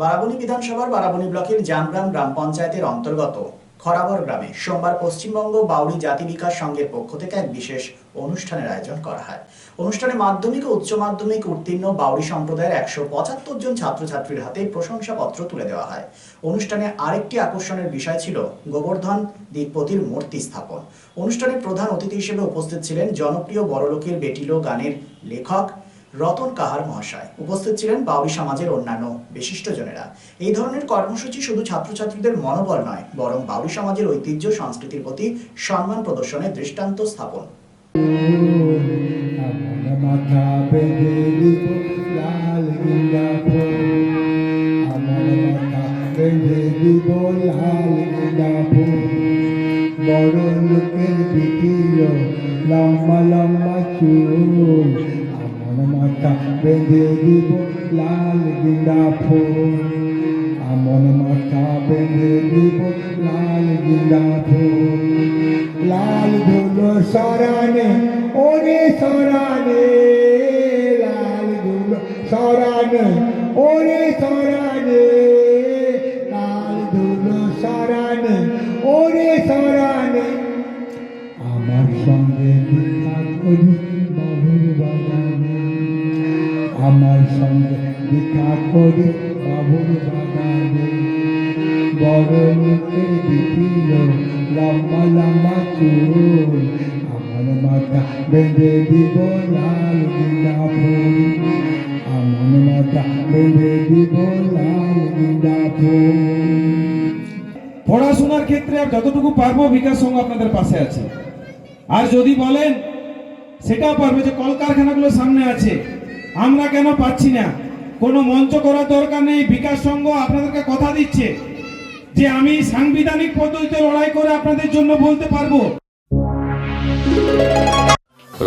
বারাবণী বিধানসভার বারাবণী ব্লকের জামগ্রাম গ্রাম পঞ্চায়েতের অন্তর্গত খরাবর গ্রামে সোমবার পশ্চিমবঙ্গ বাউরি জাতি বিকাশ সংঘের পক্ষ থেকে এক বিশেষ অনুষ্ঠানের আয়োজন করা হয়। অনুষ্ঠানে মাধ্যমিক ও উচ্চ মাধ্যমিক উত্তীর্ণ বাউরি সম্প্রদায়ের একশো পঁচাত্তর জন ছাত্রছাত্রীর হাতে প্রশংসাপত্র তুলে দেওয়া হয়। অনুষ্ঠানে আরেকটি আকর্ষণের বিষয় ছিল গোবর্ধন দ্বিপতির মূর্তি স্থাপন। অনুষ্ঠানে প্রধান অতিথি হিসেবে উপস্থিত ছিলেন জনপ্রিয় বড়লোকের বেটিলো গানের লেখক রতন কাহার মহাশয়। উপস্থিত ছিলেন বাউরি সমাজের অন্যান্য বিশিষ্টজনেরা। এই ধরনের কর্মসূচি শুধু ছাত্রছাত্রীদের মনোবল নয়, বরং বাউরি সমাজের ঐতিহ্য, সংস্কৃতির প্রতি সম্মান প্রদর্শনের দৃষ্টান্ত স্থাপন। লম্বা লম্বা মাথা বেঁধে দিব লাল গোলাপ আমার মাথা বেঁধে দিব লাল গোলাপ লাল ধুলো সরানে ওরে সরানে লাল ধুলো সরানে ওরে সরানে লাল ধুলো সরানে ওরে সরানে আমার সঙ্গে দেখা করি আমার সঙ্গে দেখা করি বাবুর বাগানে। বড় লোকের বিপিল লম্বা লম্বা চুল। আমার মাথা বেঁধে দিব লাল গিলা ফুল আমার মাথা বেঁধে দিব লাল গিলা ফুল পড়াশোনার ক্ষেত্রে আর যতটুকু পারব বিকাশ সঙ্গ আপনাদের পাশে আছে। আর যদি বলেন, সেটাও পারবে যে কলকারখানাগুলো সামনে আছে। আমরা কেন পাচ্ছি না? কোনো মঞ্চ করার দরকার নেই, বিকাশ সংঘ আপনাদেরকে কথা দিচ্ছে যে আমি সাংবিধানিক পদ্ধতিতে লড়াই করে আপনাদের জন্য বলতে পারব।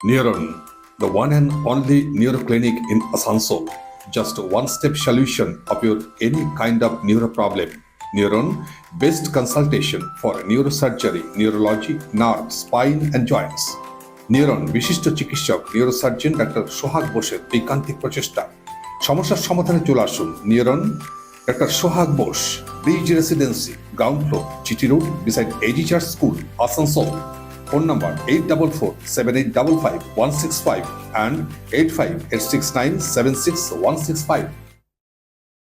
Neuron, the one and only neuroclinic in Asansol. Just a one-step solution of your any kind of neuro problem. Neuron, best consultation for neurosurgery, neurology, nerve, spine and joints. Neuron বিশিষ্ট চিকিৎসক নিউরোসার্জন ডাক্তার সোহাগ বোসের ঐকান্তিক প্রচেষ্টা সমস্যার সমাধানে চলে আসুন Neuron doctor Sohag Bose bridge residency ground floor GT road beside AG church school Asansol phone number eight double four seven eight double five one six five and eight five eight six nine seven six one six five